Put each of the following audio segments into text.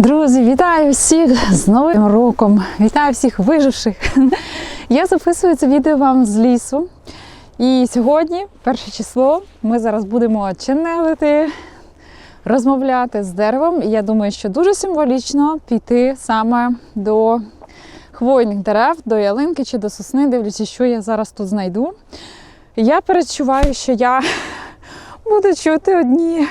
Друзі, вітаю всіх з Новим роком! Вітаю всіх виживших! Я записую це відео вам з лісу. І сьогодні, перше число, ми зараз будемо ченелити, розмовляти з деревом. І я думаю, що дуже символічно піти саме до хвойних дерев, до ялинки чи до сосни, дивлячись, що я зараз тут знайду. Я передчуваю, що я буду чути одні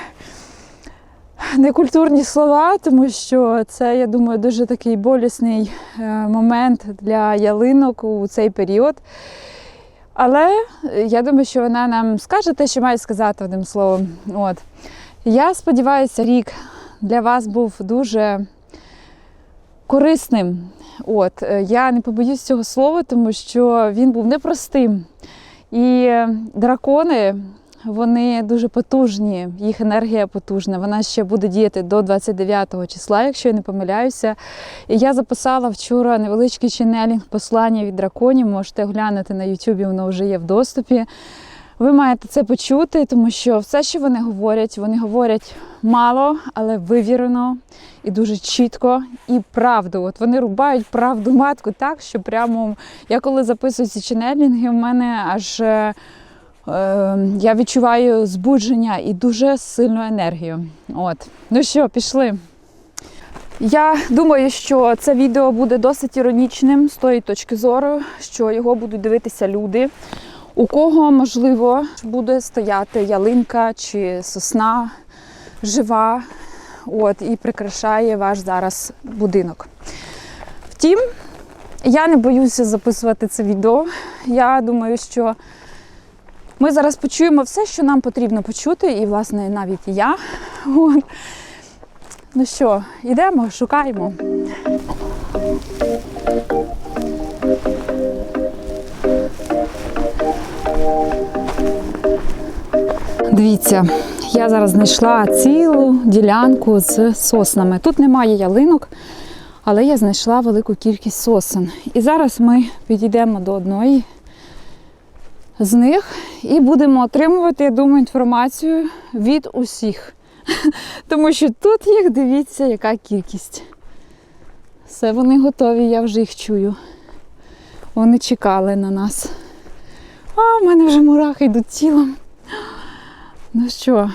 некультурні слова, тому що це, я думаю, дуже такий болісний е, момент для ялинок у цей період. Але я думаю, що вона нам скаже те, що має сказати одним словом. От. Я сподіваюся, рік для вас був дуже корисним. От. е, Я не побоюсь цього слова, тому що він був непростим. І е, дракони, вони дуже потужні, їх енергія потужна. Вона ще буде діяти до 29 числа, якщо я не помиляюся. І я записала вчора невеличкий ченелінг послання від драконів. Можете оглянути на Ютубі, воно вже є в доступі. Ви маєте це почути, тому що все, що вони говорять, вони говорять мало, але вивірено і дуже чітко і правду. От вони рубають правду матку так, що прямо я коли записую ці ченелінги, в мене аж. Е, Е, я відчуваю збудження і дуже сильну енергію. От. Ну що, пішли. Я думаю, що це відео буде досить іронічним з тої точки зору, що його будуть дивитися люди, у кого, можливо, буде стояти ялинка чи сосна жива от, і прикрашає ваш зараз будинок. Втім, я не боюся записувати це відео. Я думаю, що ми зараз почуємо все, що нам потрібно почути, і, власне, навіть я. От. Ну що, йдемо, шукаємо. Дивіться, я зараз знайшла цілу ділянку з соснами. Тут немає ялинок, але я знайшла велику кількість сосен. І зараз ми підійдемо до одної з них і будемо отримувати, я думаю, інформацію від усіх. Тому що тут їх дивіться, яка кількість. Все, вони готові, я вже їх чую. Вони чекали на нас. А, в мене вже мурахи йдуть тілом. Ну що,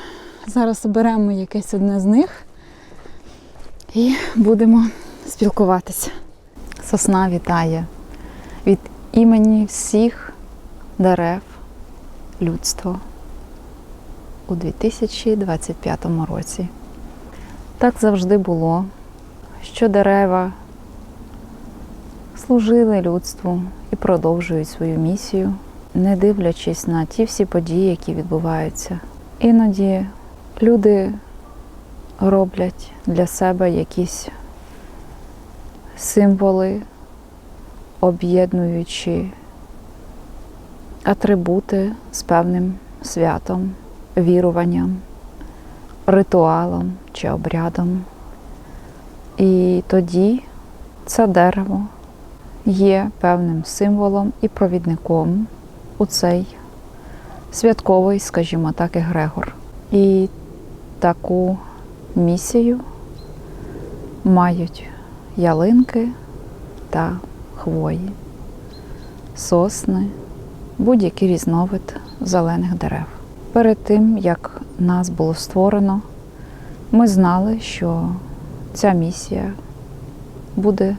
зараз оберемо якесь одне з них і будемо спілкуватися. Сосна вітає від імені всіх дерев людства у 2025 році. Так завжди було, що дерева служили людству і продовжують свою місію, не дивлячись на ті всі події, які відбуваються. Іноді люди роблять для себе якісь символи, об'єднуючи атрибути з певним святом, віруванням, ритуалом чи обрядом. І тоді це дерево є певним символом і провідником у цей святковий, скажімо так, егрегор. І таку місію мають ялинки та хвої, сосни, будь-який різновид зелених дерев. Перед тим, як нас було створено, ми знали, що ця місія буде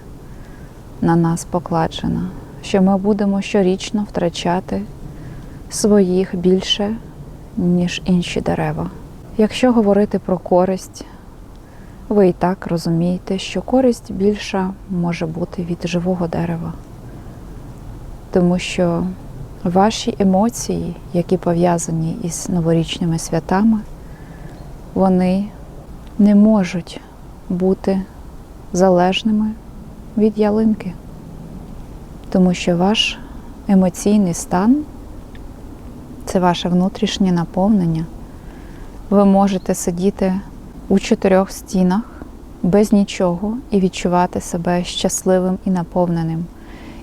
на нас покладена, що ми будемо щорічно втрачати своїх більше, ніж інші дерева. Якщо говорити про користь, ви і так розумієте, що користь більша може бути від живого дерева, тому що ваші емоції, які пов'язані із новорічними святами, вони не можуть бути залежними від ялинки, тому що ваш емоційний стан це ваше внутрішнє наповнення. Ви можете сидіти у чотирьох стінах без нічого і відчувати себе щасливим і наповненим.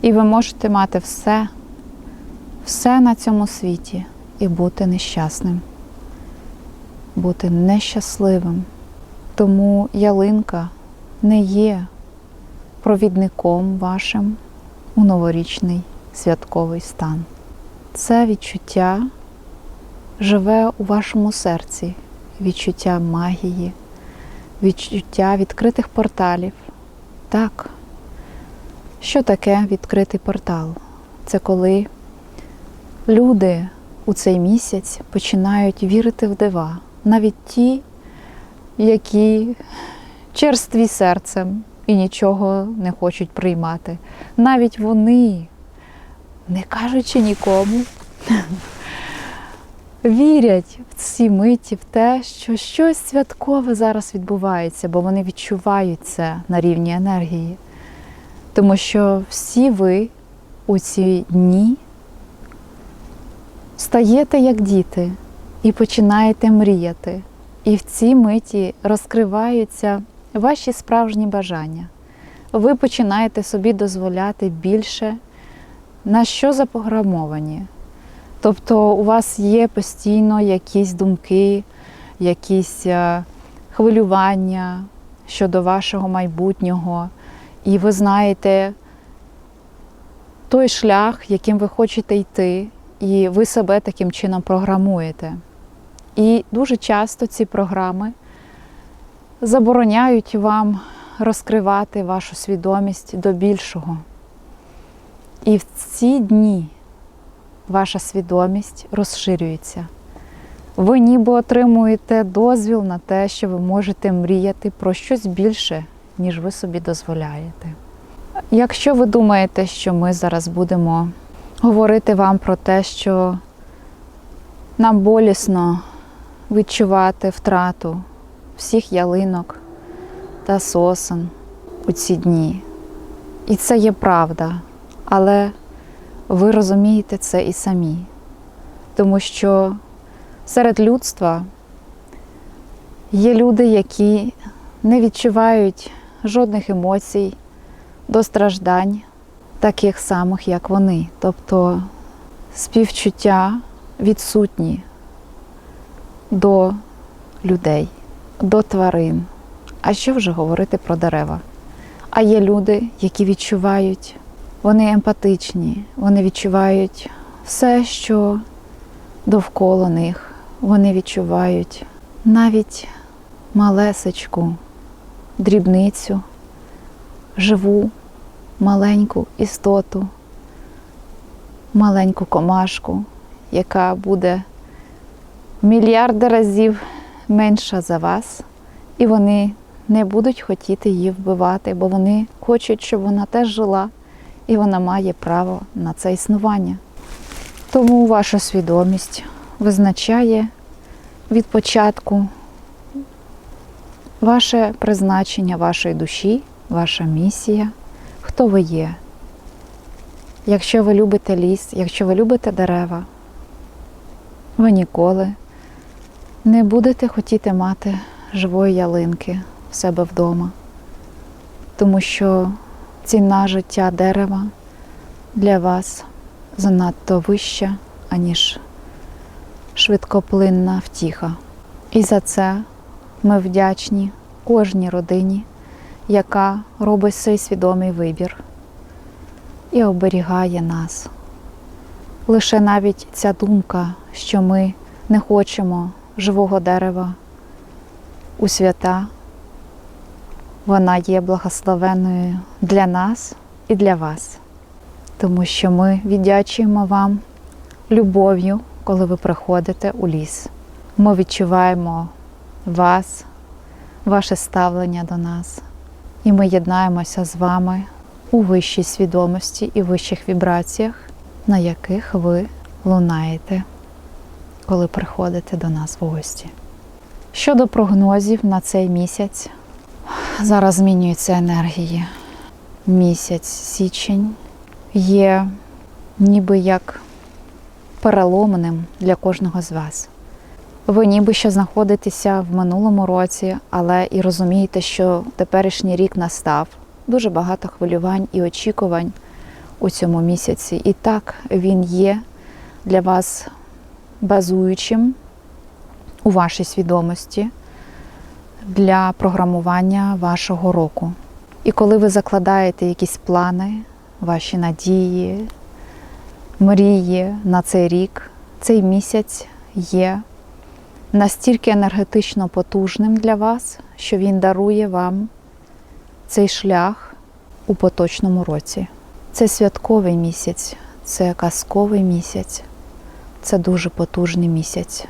І ви можете мати все, все на цьому світі і бути нещасним, бути нещасливим. Тому ялинка не є провідником вашим у новорічний святковий стан. Це відчуття живе у вашому серці, відчуття магії, відчуття відкритих порталів. Так, що таке відкритий портал? Це коли люди у цей місяць починають вірити в дива, навіть ті, які черстві серцем і нічого не хочуть приймати. Навіть вони, не кажучи нікому, вірять в ці миті, в те, що щось святкове зараз відбувається, бо вони відчувають це на рівні енергії. Тому що всі ви у ці дні стаєте як діти і починаєте мріяти. І в цій миті розкриваються ваші справжні бажання. Ви починаєте собі дозволяти більше, на що запрограмовані. Тобто у вас є постійно якісь думки, якісь е, хвилювання щодо вашого майбутнього, і ви знаєте той шлях, яким ви хочете йти, і ви себе таким чином програмуєте. І дуже часто ці програми забороняють вам розкривати вашу свідомість до більшого. І в ці дні ваша свідомість розширюється. Ви ніби отримуєте дозвіл на те, що ви можете мріяти про щось більше, ніж ви собі дозволяєте. Якщо ви думаєте, що ми зараз будемо говорити вам про те, що нам болісно відчувати втрату всіх ялинок та сосен у ці дні. І це є правда, але ви розумієте це і самі, тому що серед людства є люди, які не відчувають жодних емоцій до страждань, таких самих, як вони. Тобто співчуття відсутні до людей, до тварин. А що вже говорити про дерева? А є люди, які відчувають, вони емпатичні, вони відчувають все, що довкола них. Вони відчувають навіть малесечку дрібницю, живу маленьку істоту, маленьку комашку, яка буде мільярди разів менша за вас, і вони не будуть хотіти її вбивати, бо вони хочуть, щоб вона теж жила, і вона має право на це існування. Тому ваша свідомість визначає від початку ваше призначення вашої душі, ваша місія, хто ви є. Якщо ви любите ліс, якщо ви любите дерева, ви ніколи не будете хотіти мати живої ялинки в себе вдома, тому що ціна життя дерева для вас занадто вища, аніж швидкоплинна втіха. І за це ми вдячні кожній родині, яка робить цей свідомий вибір і оберігає нас. Лише навіть ця думка, що ми не хочемо живого дерева у свята, вона є благословенною для нас і для вас, тому що ми віддячуємо вам любов'ю, коли ви приходите у ліс. Ми відчуваємо вас, ваше ставлення до нас, і ми єднаємося з вами у вищій свідомості і вищих вібраціях, на яких ви лунаєте, коли приходите до нас в гості. Щодо прогнозів на цей місяць, зараз змінюються енергії. Місяць січень є ніби як переломним для кожного з вас. Ви ніби ще знаходитеся в минулому році, але і розумієте, що теперішній рік настав. Дуже багато хвилювань і очікувань у цьому місяці. І так він є для вас базуючим у вашій свідомості. для програмування вашого року. І коли ви закладаєте якісь плани, ваші надії, мрії на цей рік, цей місяць є настільки енергетично потужним для вас, що він дарує вам цей шлях у поточному році. Це святковий місяць, це казковий місяць, це дуже потужний місяць.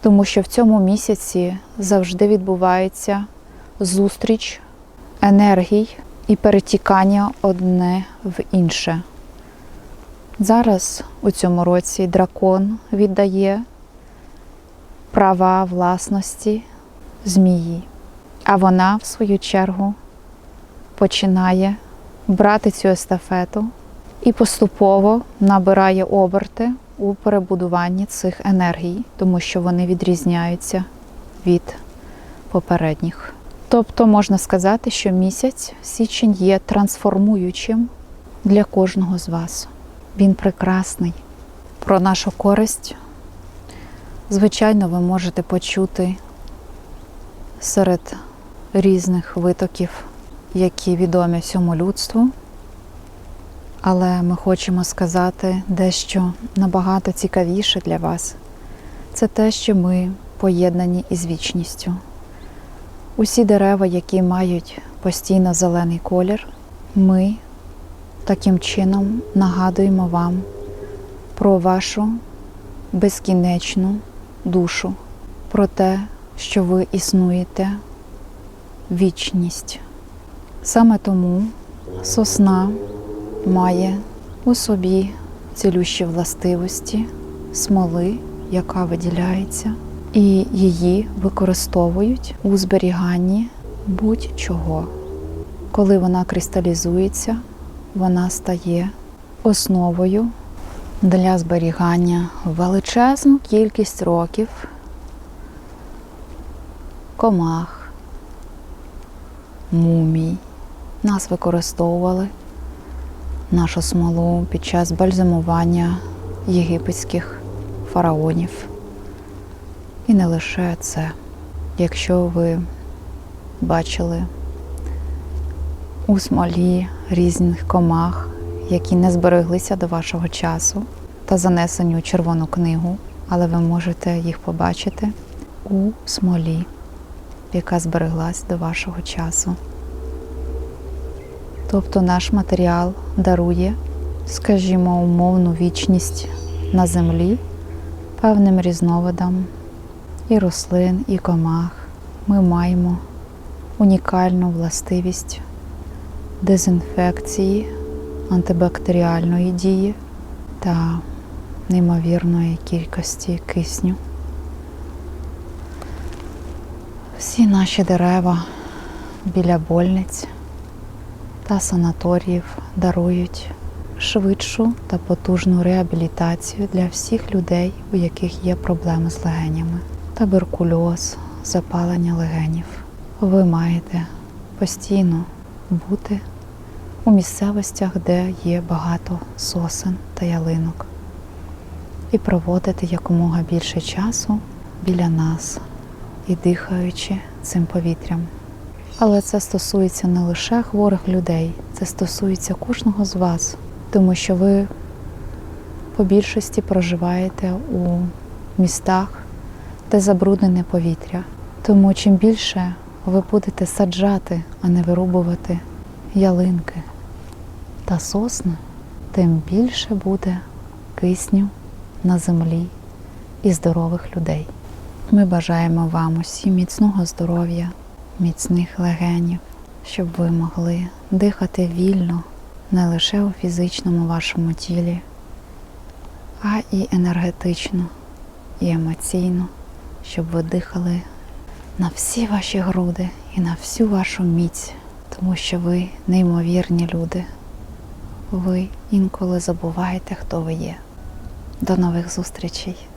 Тому що в цьому місяці завжди відбувається зустріч енергій і перетікання одне в інше. Зараз у цьому році дракон віддає права власності змії, а вона, в свою чергу, починає брати цю естафету і поступово набирає оберти у перебудуванні цих енергій, тому що вони відрізняються від попередніх. Тобто можна сказати, що місяць січень є трансформуючим для кожного з вас. Він прекрасний. Про нашу користь, звичайно, ви можете почути серед різних витоків, які відомі всьому людству. Але ми хочемо сказати дещо набагато цікавіше для вас. Це те, що ми поєднані із вічністю. Усі дерева, які мають постійно зелений колір, ми таким чином нагадуємо вам про вашу безкінечну душу, про те, що ви існуєте вічність. Саме тому сосна має у собі цілющі властивості смоли, яка виділяється, і її використовують у зберіганні будь-чого. Коли вона кристалізується, вона стає основою для зберігання величезну кількість років комах, мумій. Нас використовували нашу смолу під час бальзамування єгипетських фараонів. І не лише це. Якщо ви бачили у смолі різних комах, які не збереглися до вашого часу та занесені у червону книгу, але ви можете їх побачити у смолі, яка збереглась до вашого часу. Тобто наш матеріал дарує, скажімо, умовну вічність на землі певним різновидам і рослин, і комах. Ми маємо унікальну властивість дезінфекції, антибактеріальної дії та неймовірної кількості кисню. Всі наші дерева біля больниць та санаторіїв дарують швидшу та потужну реабілітацію для всіх людей, у яких є проблеми з легенями, туберкульоз, запалення легенів. Ви маєте постійно бути у місцевостях, де є багато сосен та ялинок, і проводити якомога більше часу біля нас і дихаючи цим повітрям. Але це стосується не лише хворих людей, це стосується кожного з вас, тому що ви по більшості проживаєте у містах, де забруднене повітря. Тому чим більше ви будете саджати, а не вирубувати ялинки та сосни, тим більше буде кисню на землі і здорових людей. Ми бажаємо вам усім міцного здоров'я, міцних легенів, щоб ви могли дихати вільно не лише у фізичному вашому тілі, а і енергетично і емоційно, щоб ви дихали на всі ваші груди і на всю вашу міць, тому що ви неймовірні люди. Ви інколи забуваєте, хто ви є. До нових зустрічей!